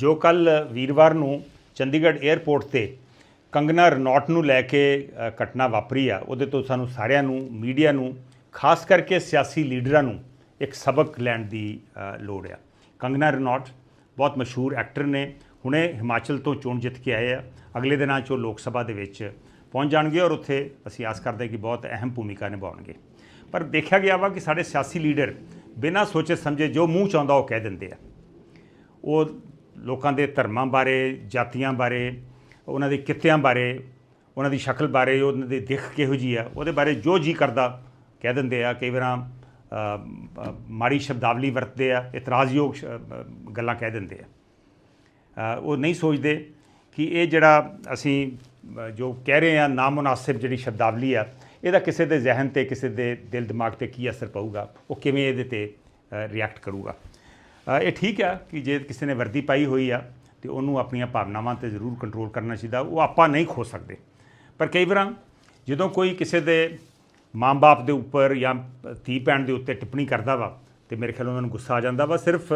ਜੋ ਕੱਲ ਵੀਰਵਾਰ ਨੂੰ ਚੰਡੀਗੜ੍ਹ 에ਅਰਪੋਰਟ ਤੇ ਕੰਗਨਾ ਰਨੌਟ ਨੂੰ ਲੈ ਕੇ ਘਟਨਾ ਵਾਪਰੀ ਆ, ਉਹਦੇ ਤੋਂ ਸਾਨੂੰ ਸਾਰਿਆਂ ਨੂੰ, ਮੀਡੀਆ ਨੂੰ, ਖਾਸ ਕਰਕੇ ਸਿਆਸੀ ਲੀਡਰਾਂ ਨੂੰ ਇੱਕ ਸਬਕ ਲੈਣ ਦੀ ਲੋੜ ਆ। ਕੰਗਨਾ ਰਨੌਟ ਬਹੁਤ ਮਸ਼ਹੂਰ ਐਕਟਰ ਨੇ, ਹੁਣੇ ਹਿਮਾਚਲ ਤੋਂ ਚੋਣ ਜਿੱਤ ਕੇ ਆਏ ਆ। ਅਗਲੇ ਦਿਨਾਂ 'ਚ ਉਹ ਲੋਕ ਸਭਾ ਦੇ ਵਿੱਚ ਪਹੁੰਚ ਜਾਣਗੇ ਔਰ ਉੱਥੇ ਅਸੀਂ ਆਸ ਕਰਦੇ ਕਿ ਬਹੁਤ ਅਹਿਮ ਭੂਮਿਕਾ ਨਿਭਾਉਣਗੇ। ਪਰ ਦੇਖਿਆ ਗਿਆ ਵਾ ਕਿ ਸਾਡੇ ਸਿਆਸੀ ਲੀਡਰ ਬਿਨਾਂ ਸੋਚੇ ਸਮਝੇ ਜੋ ਮੂੰਹ ਚਾਹੁੰਦਾ ਉਹ ਕਹਿ ਦਿੰਦੇ ਆ। ਉਹ ਲੋਕਾਂ ਦੇ ਧਰਮਾਂ ਬਾਰੇ, ਜਾਤੀਆਂ ਬਾਰੇ, ਉਹਨਾਂ ਦੇ ਕਿੱਤਿਆਂ ਬਾਰੇ, ਉਹਨਾਂ ਦੀ ਸ਼ਕਲ ਬਾਰੇ, ਉਹਨਾਂ ਦੀ ਦਿੱਖ ਕਿਹੋ ਜੀ ਆ, ਉਹਦੇ ਬਾਰੇ ਜੋ ਜੀ ਕਰਦਾ ਕਹਿ ਦਿੰਦੇ ਆ, ਕਈ ਵਾਰਾਂ ਮਾੜੀ ਸ਼ਬਦਾਵਲੀ ਵਰਤਦੇ ਆ, ਇਤਰਾਜ਼ਯੋਗ ਸ਼- ਗੱਲਾਂ ਕਹਿ ਦਿੰਦੇ ਆ। ਉਹ ਨਹੀਂ ਸੋਚਦੇ ਕਿ ਇਹ ਜਿਹੜਾ ਅਸੀਂ ਜੋ ਕਹਿ ਰਹੇ ਆ, ਨਾਮੁਨਾਸਿਬ ਜਿਹੜੀ ਸ਼ਬਦਾਵਲੀ ਆ, ਇਹਦਾ ਕਿਸੇ ਦੇ ਜ਼ਿਹਨ ਤੇ, ਕਿਸੇ ਦੇ ਦਿਲ ਦਿਮਾਗ ਤੇ ਕੀ ਅਸਰ ਪਊਗਾ, ਉਹ ਕਿਵੇਂ ਇਹਦੇ ਤੇ ਰਿਐਕਟ ਕਰੂਗਾ। ਇਹ ਠੀਕ ਆ ਕਿ ਜੇ ਕਿਸੇ ਨੇ ਵਰਦੀ ਪਾਈ ਹੋਈ ਆ ਤੇ ਉਹਨੂੰ ਆਪਣੀਆਂ ਭਾਵਨਾਵਾਂ ਤੇ ਜ਼ਰੂਰ ਕੰਟਰੋਲ ਕਰਨਾ ਚਾਹੀਦਾ, ਉਹ ਆਪਾਂ ਨਹੀਂ ਖੋ ਸਕਦੇ। ਪਰ ਕਈ ਵਾਰਾਂ ਜਦੋਂ ਕੋਈ ਕਿਸੇ ਦੇ ਮਾਂ-ਬਾਪ ਦੇ ਉੱਪਰ ਜਾਂ ਧੀ ਭੈਣ ਦੇ ਉੱਤੇ ਟਿੱਪਣੀ ਕਰਦਾ ਵਾ ਤੇ ਮੇਰੇ ਖਿਆਲ ਉਹਨਾਂ ਨੂੰ ਗੁੱਸਾ ਆ ਜਾਂਦਾ ਵਾ, ਸਿਰਫ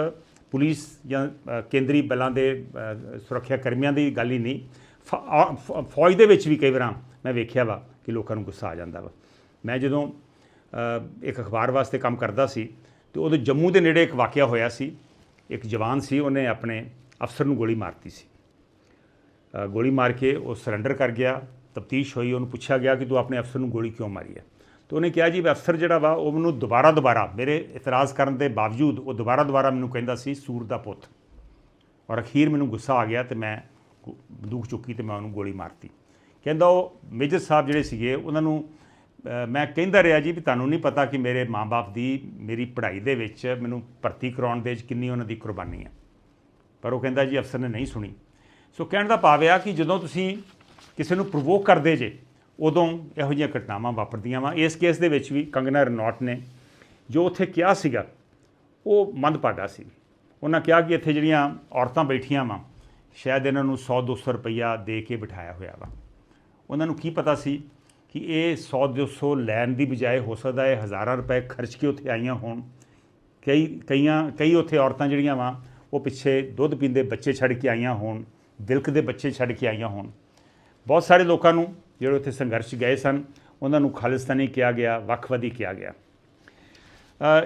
ਪੁਲਿਸ ਜਾਂ ਕੇਂਦਰੀ ਬਲਾਂ ਦੇ ਸੁਰੱਖਿਆ ਕਰਮੀਆਂ ਦੀ ਗੱਲ ਹੀ ਨਹੀਂ ਫੌਜ ਦੇ ਵਿੱਚ ਵੀ ਕਈ ਵਾਰਾਂ ਮੈਂ ਵੇਖਿਆ ਵਾ ਕਿ ਲੋਕਾਂ ਨੂੰ ਗੁੱਸਾ ਆ ਜਾਂਦਾ ਵਾ। ਮੈਂ ਜਦੋਂ ਇੱਕ ਅਖਬਾਰ ਵਾਸਤੇ ਕੰਮ ਕਰਦਾ ਸੀ ਤੇ ਉਦੋਂ ਜੰਮੂ ਦੇ ਨੇੜੇ ਇੱਕ ਵਾਕਿਆ ਹੋਇਆ ਸੀ। ਇੱਕ ਜਵਾਨ ਸੀ, ਉਹਨੇ ਆਪਣੇ ਅਫਸਰ ਨੂੰ ਗੋਲੀ ਮਾਰਤੀ ਸੀ। ਗੋਲੀ ਮਾਰ ਕੇ ਉਹ ਸਰੈਂਡਰ ਕਰ ਗਿਆ। ਤਫਤੀਸ਼ ਹੋਈ, ਉਹਨੂੰ ਪੁੱਛਿਆ ਗਿਆ ਕਿ ਤੂੰ ਆਪਣੇ ਅਫਸਰ ਨੂੰ ਗੋਲੀ ਕਿਉਂ ਮਾਰੀ ਹੈ? ਤੇ ਉਹਨੇ ਕਿਹਾ, ਜੀ, ਅਫਸਰ ਜਿਹੜਾ ਵਾ, ਉਹ ਮੈਨੂੰ ਦੁਬਾਰਾ ਦੁਬਾਰਾ ਮੇਰੇ ਇਤਰਾਜ਼ ਕਰਨ ਦੇ ਬਾਵਜੂਦ, ਉਹ ਦੁਬਾਰਾ ਦੁਬਾਰਾ ਮੈਨੂੰ ਕਹਿੰਦਾ ਸੀ, ਸੂਰ ਦਾ ਪੁੱਤ। ਔਰ ਅਖੀਰ ਮੈਨੂੰ ਗੁੱਸਾ ਆ ਗਿਆ ਤੇ ਮੈਂ ਗੁ- ਬੰਦੂਕ ਚੁੱਕੀ ਤੇ ਮੈਂ ਉਹਨੂੰ ਗੋਲੀ ਮਾਰਤੀ। ਕਹਿੰਦਾ ਉਹ ਮੇਜਰ ਸਾਹਿਬ ਜਿਹੜੇ ਸੀਗੇ, ਉਹਨਾਂ ਨੂੰ ਮੈਂ ਕਹਿੰਦਾ ਰਿਹਾ ਜੀ ਵੀ ਤੁਹਾਨੂੰ ਨਹੀਂ ਪਤਾ ਕਿ ਮੇਰੇ ਮਾਪੇ ਦੀ ਮੇਰੀ ਪੜ੍ਹਾਈ ਦੇ ਵਿੱਚ ਮੈਨੂੰ ਭਰਤੀ ਕਰਾਉਣ ਦੇ ਵਿੱਚ ਕਿੰਨੀ ਉਹਨਾਂ ਦੀ ਕੁਰਬਾਨੀ ਹੈ ਪਰ ਉਹ ਕਹਿੰਦਾ ਜੀ ਅਫਸਰ ਨੇ ਨਹੀਂ ਸੁਣੀ। ਸੋ ਕਹਿਣ ਦਾ ਭਾਵ ਆ ਕਿ ਜਦੋਂ ਤੁਸੀਂ ਕਿਸੇ ਨੂੰ ਪ੍ਰੋਵੋਕ ਕਰਦੇ ਜੇ, ਉਦੋਂ ਇਹੋ ਜਿਹੀਆਂ ਘਟਨਾਵਾਂ ਵਾਪਰਦੀਆਂ ਵਾ। ਇਸ ਕੇਸ ਦੇ ਵਿੱਚ ਵੀ ਕੰਗਨਾ ਰਣੌਤ ਨੇ ਜੋ ਉੱਥੇ ਕਿਹਾ ਸੀਗਾ, ਉਹ ਮੰਦਭਾਗਾ ਸੀ। ਉਹਨਾਂ ਕਿਹਾ ਕਿ ਇੱਥੇ ਜਿਹੜੀਆਂ ਔਰਤਾਂ ਬੈਠੀਆਂ ਵਾ, ਸ਼ਾਇਦ ਇਹਨਾਂ ਨੂੰ 100 200 ਰੁਪਈਆ ਦੇ ਕੇ ਬਿਠਾਇਆ ਹੋਇਆ ਵਾ। ਉਹਨਾਂ ਨੂੰ ਕੀ ਪਤਾ ਸੀ ਕਿ ਇਹ 100 200 ਲੈਣ ਦੀ ਬਜਾਏ ਹੋ ਸਕਦਾ ਹੈ ਹਜ਼ਾਰਾਂ ਰੁਪਏ ਖਰਚ ਕੇ ਉੱਥੇ ਆਈਆਂ ਹੋਣ। ਕਈ, ਕਈਆਂ, ਕਈ ਉੱਥੇ ਔਰਤਾਂ ਜਿਹੜੀਆਂ ਵਾ, ਉਹ ਪਿੱਛੇ ਦੁੱਧ ਪੀਂਦੇ ਬੱਚੇ ਛੱਡ ਕੇ ਆਈਆਂ ਹੋਣ ਦਿਲਕ ਦੇ ਬੱਚੇ ਛੱਡ ਕੇ ਆਈਆਂ ਹੋਣ। ਬਹੁਤ ਸਾਰੇ ਲੋਕਾਂ ਨੂੰ ਜਿਹੜੇ ਉੱਥੇ ਸੰਘਰਸ਼ ਗਏ ਸਨ, ਉਹਨਾਂ ਨੂੰ ਖਾਲਿਸਤਾਨੀ ਕਿਹਾ ਗਿਆ, ਵੱਖਵਾਦੀ ਕਿਹਾ ਗਿਆ।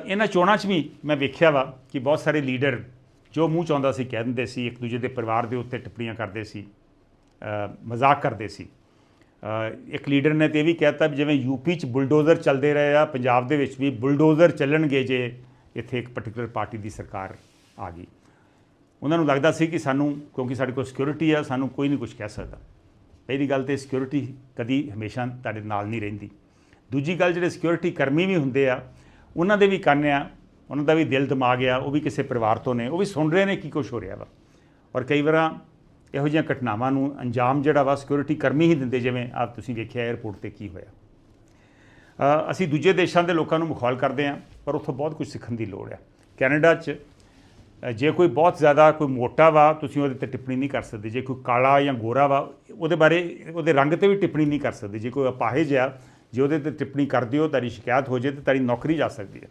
ਇਹਨਾਂ ਚੋਣਾਂ 'ਚ ਵੀ ਮੈਂ ਵੇਖਿਆ ਵਾ ਕਿ ਬਹੁਤ ਸਾਰੇ ਲੀਡਰ ਜੋ ਮੂੰਹ ਚਾਹੁੰਦਾ ਸੀ, ਕਹਿ ਦਿੰਦੇ ਸੀ, ਇੱਕ ਦੂਜੇ ਦੇ ਪਰਿਵਾਰ ਦੇ ਉੱਤੇ ਟਿੱਪਣੀਆਂ ਕਰਦੇ ਸੀ ਮਜ਼ਾਕ ਕਰਦੇ ਸੀ। ਇੱਕ ਲੀਡਰ ਨੇ ਤੇ ਇਹ ਵੀ ਕਹਿਤਾ ਵੀ ਜਿਵੇਂ ਯੂਪੀ 'ਚ ਬੁਲਡੋਜ਼ਰ ਚੱਲਦੇ ਰਹੇ ਆ, ਪੰਜਾਬ ਦੇ ਵਿੱਚ ਵੀ ਬੁਲਡੋਜ਼ਰ ਚੱਲਣਗੇ ਜੇ ਇੱਥੇ ਇੱਕ ਪਾਰਟਿਕੂਲਰ ਪਾਰਟੀ ਦੀ ਸਰਕਾਰ ਆ ਗਈ। ਉਹਨਾਂ ਨੂੰ ਲੱਗਦਾ ਸੀ ਕਿ ਸਾਨੂੰ, ਕਿਉਂਕਿ ਸਾਡੇ ਕੋਲ ਸਿਕਿਉਰਿਟੀ ਆ, ਸਾਨੂੰ ਕੋਈ ਨਹੀਂ ਕੁਝ ਕਹਿ ਸਕਦਾ। ਪਹਿਲੀ ਗੱਲ ਤੇ ਸਿਕਿਉਰਿਟੀ ਕਦੀ ਹਮੇਸ਼ਾ ਤੁਹਾਡੇ ਨਾਲ ਨਹੀਂ ਰਹਿੰਦੀ। ਦੂਜੀ ਗੱਲ ਜਿਹੜੇ ਸਿਕਿਉਰਿਟੀ ਕਰਮੀ ਵੀ ਹੁੰਦੇ ਆ, ਉਹਨਾਂ ਦੇ ਵੀ ਕੰਨ ਆ, ਉਹਨਾਂ ਦਾ ਵੀ ਦਿਲ ਦਿਮਾਗ ਆ, ਉਹ ਵੀ ਕਿਸੇ ਪਰਿਵਾਰ ਤੋਂ ਨੇ, ਉਹ ਵੀ ਸੁਣ ਰਹੇ ਨੇ ਕੀ ਕੁਝ ਹੋ ਰਿਹਾ ਵਾ। ਔਰ ਕਈ ਵਾਰਾਂ ਇਹੋ ਜਿਹੀਆਂ ਘਟਨਾਵਾਂ ਨੂੰ ਅੰਜਾਮ ਜਿਹੜਾ ਵਾ ਸਿਕਿਉਰਿਟੀ ਕਰਮੀ ਹੀ ਦਿੰਦੇ ਜਿਵੇਂ ਆਪ ਤੁਸੀਂ ਵੇਖਿਆ 에ਅਰਪੋਰਟ ਤੇ ਕੀ ਹੋਇਆ। ਅਸੀਂ ਦੂਜੇ ਦੇਸ਼ਾਂ ਦੇ ਲੋਕਾਂ ਨੂੰ ਮਖੌਲ ਕਰਦੇ ਹਾਂ, ਪਰ ਉੱਥੋਂ ਬਹੁਤ ਕੁਝ ਸਿੱਖਣ ਦੀ ਲੋੜ ਹੈ। ਕੈਨੇਡਾ 'ਚ ਜੇ ਕੋਈ ਬਹੁਤ ਜ਼ਿਆਦਾ ਕੋਈ ਮੋਟਾ ਵਾ, ਤੁਸੀਂ ਉਹਦੇ ਤੇ ਟਿੱਪਣੀ ਨਹੀਂ ਕਰ ਸਕਦੇ। ਜੇ ਕੋਈ ਕਾਲਾ ਜਾਂ ਗੋਰਾ ਵਾ, ਉਹਦੇ ਬਾਰੇ, ਉਹਦੇ ਰੰਗ ਤੇ ਵੀ ਟਿੱਪਣੀ ਨਹੀਂ ਕਰ ਸਕਦੇ। ਜੇ ਕੋਈ ਅਪਾਹਿਜ ਆ, ਜੇ ਉਹਦੇ ਤੇ ਟਿੱਪਣੀ ਕਰਦੇ ਹੋ, ਤੁਹਾਡੀ ਸ਼ਿਕਾਇਤ ਹੋ ਜੇ ਤੇ ਤੁਹਾਡੀ ਨੌਕਰੀ ਜਾ ਸਕਦੀ ਹੈ।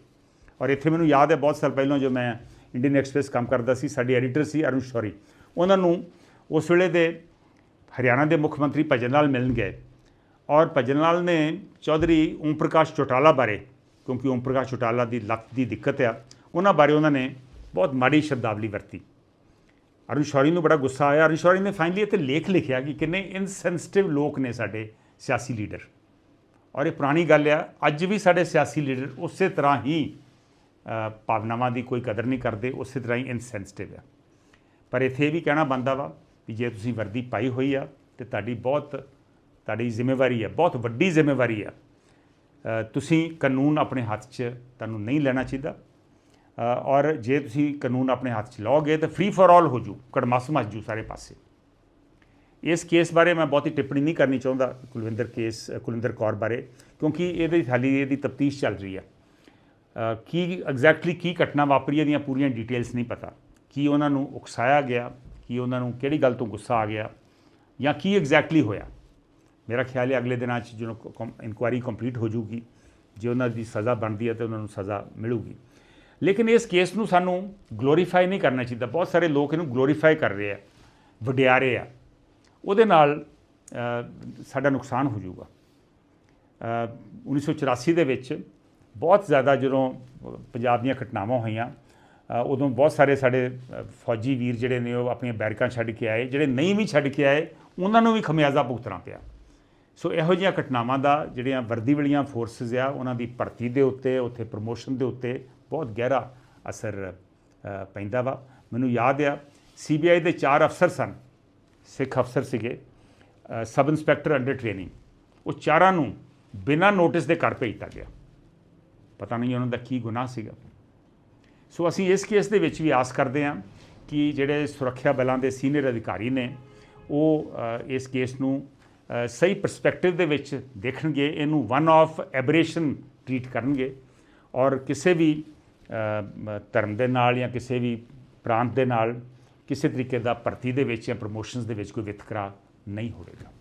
ਔਰ ਇੱਥੇ ਮੈਨੂੰ ਯਾਦ ਹੈ ਬਹੁਤ ਸਾਲ ਪਹਿਲਾਂ ਜੋ ਮੈਂ ਇੰਡੀਅਨ ਐਕਸਪ੍ਰੈਸ ਕੰਮ ਕਰਦਾ ਸੀ, ਸਾਡੇ ਐਡੀਟਰ ਸੀ ਅਰੁਣ ਸ਼ੌਰੀ। ਉਹਨਾਂ ਨੂੰ ਉਸ ਵੇਲੇ ਦੇ ਹਰਿਆਣਾ ਦੇ ਮੁੱਖ ਮੰਤਰੀ ਭਜਨ ਲਾਲ ਮਿਲਣ ਗਏ ਔਰ ਭਜਨ ਲਾਲ ਨੇ ਚੌਧਰੀ ਓਮ ਪ੍ਰਕਾਸ਼ ਚੌਟਾਲਾ ਬਾਰੇ, ਕਿਉਂਕਿ ਓਮ ਪ੍ਰਕਾਸ਼ ਚੌਟਾਲਾ ਦੀ ਲੱਤ ਦੀ ਦਿੱਕਤ ਆ, ਉਹਨਾਂ ਬਾਰੇ ਉਹਨਾਂ ਨੇ ਬਹੁਤ ਮਾੜੀ ਸ਼ਬਦਾਵਲੀ ਵਰਤੀ। ਅਰੁਣ ਸ਼ੌਰੀ ਨੂੰ ਬੜਾ ਗੁੱਸਾ ਆਇਆ। ਅਰੁਣ ਸ਼ੌਰੀ ਨੇ ਫਾਈਨਲੀ ਇੱਥੇ ਲੇਖ ਲਿਖਿਆ ਕਿ ਕਿੰਨੇ ਇਨਸੈਂਸਿਟਿਵ ਲੋਕ ਨੇ ਸਾਡੇ ਸਿਆਸੀ ਲੀਡਰ। ਔਰ ਇਹ ਪੁਰਾਣੀ ਗੱਲ ਆ, ਅੱਜ ਵੀ ਸਾਡੇ ਸਿਆਸੀ ਲੀਡਰ ਉਸੇ ਤਰ੍ਹਾਂ ਹੀ ਭਾਵਨਾਵਾਂ ਦੀ ਕੋਈ ਕਦਰ ਨਹੀਂ ਕਰਦੇ, ਉਸੇ ਤਰ੍ਹਾਂ ਹੀ ਇਨਸੈਂਸਿਟਿਵ ਆ। ਪਰ ਇੱਥੇ ਇਹ ਵੀ ਕਹਿਣਾ ਬੰਦਾ ਵਾ ਵੀ ਜੇ ਤੁਸੀਂ ਵਰਦੀ ਪਾਈ ਹੋਈ ਆ ਤੇ ਤੁਹਾਡੀ ਬਹੁਤ, ਤੁਹਾਡੀ ਜ਼ਿੰਮੇਵਾਰੀ ਹੈ ਬਹੁਤ ਵੱਡੀ ਜ਼ਿੰਮੇਵਾਰੀ ਆ। ਤੁਸੀਂ ਕਾਨੂੰਨ ਆਪਣੇ ਹੱਥ 'ਚ ਤੁਹਾਨੂੰ ਨਹੀਂ ਲੈਣਾ ਚਾਹੀਦਾ। ਔਰ ਜੇ ਤੁਸੀਂ ਕਾਨੂੰਨ ਆਪਣੇ ਹੱਥ 'ਚ ਲਓਗੇ ਤਾਂ ਫ੍ਰੀ ਫॉर ਆਲ ਹੋ ਜੂ ਕੜਮਾਸ ਮੱਚ ਜੂ ਸਾਰੇ ਪਾਸੇ। ਇਸ ਕੇਸ ਬਾਰੇ ਮੈਂ ਬਹੁਤੀ ਟਿੱਪਣੀ ਨਹੀਂ ਕਰਨੀ ਚਾਹੁੰਦਾ ਕੁਲਵਿੰਦਰ ਕੇਸ, ਕੁਲਵਿੰਦਰ ਕੌਰ ਬਾਰੇ, ਕਿਉਂਕਿ ਇਹਦੇ ਹਾਲੀ ਇਹਦੀ ਤਫਤੀਸ਼ ਚੱਲ ਰਹੀ ਹੈ ਕੀ ਐਗਜ਼ੈਕਟਲੀ ਕੀ ਘਟਨਾ ਵਾਪਰੀ ਇਹਦੀਆਂ ਪੂਰੀਆਂ ਡਿਟੇਲਸ ਨਹੀਂ ਪਤਾ। ਕੀ ਉਹਨਾਂ ਨੂੰ ਉਕਸਾਇਆ ਗਿਆ? ਕਿ ਉਹਨਾਂ ਨੂੰ ਕਿਹੜੀ ਗੱਲ ਤੋਂ ਗੁੱਸਾ ਆ ਗਿਆ ਜਾਂ ਕੀ ਐਗਜ਼ੈਕਟਲੀ ਹੋਇਆ। ਮੇਰਾ ਖਿਆਲ ਹੈ ਅਗਲੇ ਦਿਨਾਂ 'ਚ ਜਦੋਂ ਇਨਕੁਆਇਰੀ ਕੰਪਲੀਟ ਹੋ ਜੂਗੀ ਜੇ ਉਹਨਾਂ ਦੀ ਸਜ਼ਾ ਬਣਦੀ ਹੈ ਤੇ ਉਹਨਾਂ ਨੂੰ ਸਜ਼ਾ ਮਿਲੂਗੀ। ਲੇਕਿਨ ਇਸ ਕੇਸ ਨੂੰ ਸਾਨੂੰ ਗਲੋਰੀਫਾਈ ਨਹੀਂ ਕਰਨਾ ਚਾਹੀਦਾ। ਬਹੁਤ ਸਾਰੇ ਲੋਕ ਇਹਨੂੰ ਗਲੋਰੀਫਾਈ ਕਰ ਰਹੇ ਆ ਵਡਿਆ ਰਹੇ ਆ। ਉਹਦੇ ਨਾਲ ਸਾਡਾ ਨੁਕਸਾਨ ਹੋ ਜਾਊਗਾ ਅ, 1984 ਦੇ ਵਿੱਚ ਬਹੁਤ ਜ਼ਿਆਦਾ ਜਦੋਂ ਪੰਜਾਬ ਦੀਆਂ ਘਟਨਾਵਾਂ ਹੋਈਆਂ ਉਦੋਂ ਬਹੁਤ ਸਾਰੇ ਸਾਡੇ ਫੌਜੀ ਵੀਰ ਜਿਹੜੇ ਨੇ ਉਹ ਆਪਣੀਆਂ ਬੈਰਕਾਂ ਛੱਡ ਕੇ ਆਏ, ਜਿਹੜੇ ਨਹੀਂ ਵੀ ਛੱਡ ਕੇ ਆਏ, ਉਹਨਾਂ ਨੂੰ ਵੀ ਖਮਿਆਜ਼ਾ ਭੁਗਤਣਾ ਪਿਆ। ਸੋ ਇਹੋ ਜਿਹੀਆਂ ਘਟਨਾਵਾਂ ਦਾ ਜਿਹੜੀਆਂ ਵਰਦੀ ਵਾਲੀਆਂ ਫੋਰਸਸ ਆ, ਉਹਨਾਂ ਦੀ ਭਰਤੀ ਦੇ ਉੱਤੇ, ਉੱਥੇ ਪ੍ਰਮੋਸ਼ਨ ਦੇ ਉੱਤੇ ਬਹੁਤ ਗਹਿਰਾ ਅਸਰ ਪੈਂਦਾ ਵਾ। ਮੈਨੂੰ ਯਾਦ ਆ ਸੀਬੀਆਈ ਦੇ ਚਾਰ ਅਫਸਰ ਸਨ, ਸਿੱਖ ਅਫਸਰ ਸੀਗੇ ਸਬ ਇੰਸਪੈਕਟਰ ਅੰਡਰ ਟ੍ਰੇਨਿੰਗ ਉਹ ਚਾਰਾਂ ਨੂੰ ਬਿਨਾਂ ਨੋਟਿਸ ਦੇ ਘਰ ਭੇਜਤਾ ਗਿਆ। ਪਤਾ ਨਹੀਂ ਉਹਨਾਂ ਦਾ ਕੀ ਗੁਨਾਹ ਸੀਗਾ। ਸੋ ਅਸੀਂ ਇਸ ਕੇਸ ਦੇ ਵਿੱਚ ਵੀ ਆਸ ਕਰਦੇ ਹਾਂ ਕਿ ਜਿਹੜੇ ਸੁਰੱਖਿਆ ਬਲਾਂ ਦੇ ਸੀਨੀਅਰ ਅਧਿਕਾਰੀ ਨੇ, ਉਹ ਇਸ ਕੇਸ ਨੂੰ ਸਹੀ ਪਰਸਪੈਕਟਿਵ ਦੇ ਵਿੱਚ ਦੇਖਣਗੇ, ਇਹਨੂੰ ਵਨ ਆਫ ਐਬਰੇਸ਼ਨ ਟ੍ਰੀਟ ਕਰਨਗੇ ਔਰ ਕਿਸੇ ਵੀ ਧਰਮ ਦੇ ਨਾਲ ਜਾਂ ਕਿਸੇ ਵੀ ਪ੍ਰਾਂਤ ਦੇ ਨਾਲ ਕਿਸੇ ਤਰੀਕੇ ਦਾ ਭਰਤੀ ਦੇ ਵਿੱਚ ਜਾਂ ਪ੍ਰਮੋਸ਼ਨਸ ਦੇ ਵਿੱਚ ਕੋਈ ਵਿਤਕਰਾ ਨਹੀਂ ਹੋਵੇਗਾ।